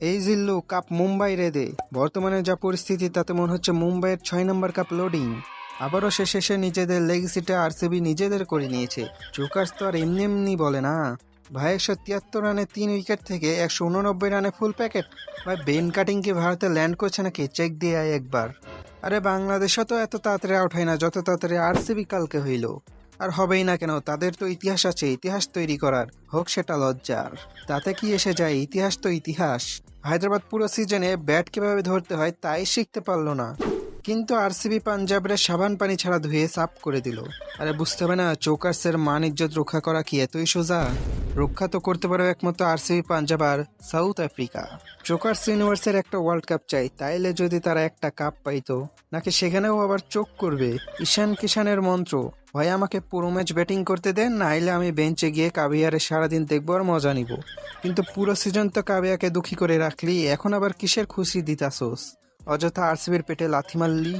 এই জিল্লু কাপ মুম্বাই রে দে। বর্তমানে যা পরিস্থিতি, তাতে মনে হচ্ছে মুম্বাইয়ের ছয় নম্বর কাপ লোডিং আবারও সে শেষে নিজেদের লেগসিটা আরসিবি নিজেদের করে নিয়েছে। জোকার্স তো আর এমনি এমনি বলে না। ভাই, একশো তিয়াত্তর রানে তিন উইকেট থেকে একশো উননব্বই রানে ফুল প্যাকেট ভাই বেন কাটিং কি ভারতে ল্যান্ড করছে নাকি? চেক দিয়ে একবার। আরে, বাংলাদেশও তো এত তাড়াতাড়ি আউট হয় না, যত তাড়াতাড়ি আরসিবি কালকে হইল। আর হবেই না কেন, তাদের তো ইতিহাস আছে, ইতিহাস তৈরি করার। হোক সেটা লজ্জার। তাতে কি এসে যায়, ইতিহাস তো ইতিহাস। হায়দ্রাবাদ পুরো সিজনে ব্যাট কীভাবে ধরতে হয় তাই শিখতে পারল না। কিন্তু আরসিবি পাঞ্জাবের সাবান পানি ছাড়া ধুয়ে সাফ করে দিল। আরে বুঝতে হবে না, চৌকার্সের মান ইজ্জত রক্ষা করা কি এতই সোজা? রক্ষা তো করতে পারো একমাত্র আরসিবি পাঞ্জাব আর সাউথ আফ্রিকা। চোকার্স ইউনিভার্সের একটা ওয়ার্ল্ড কাপ চাই, তাইলে যদি তারা একটা কাপ পাইতো, নাকি সেখানেও আবার চোখ করবে? ঈশান কিষানের মন্ত্র হয় আমাকে পুরো ম্যাচ ব্যাটিং করতে দেন, নাইলে আমি বেঞ্চে গিয়ে কাবিয়ারে সারাদিন দেখব আর মজা নিব। কিন্তু পুরো সিজন তো কাবিয়াকে দুঃখী করে রাখলি, এখন আবার কিসের খুশি দিতাসোস অযথা আরসিবির পেটে লাথি মারলি?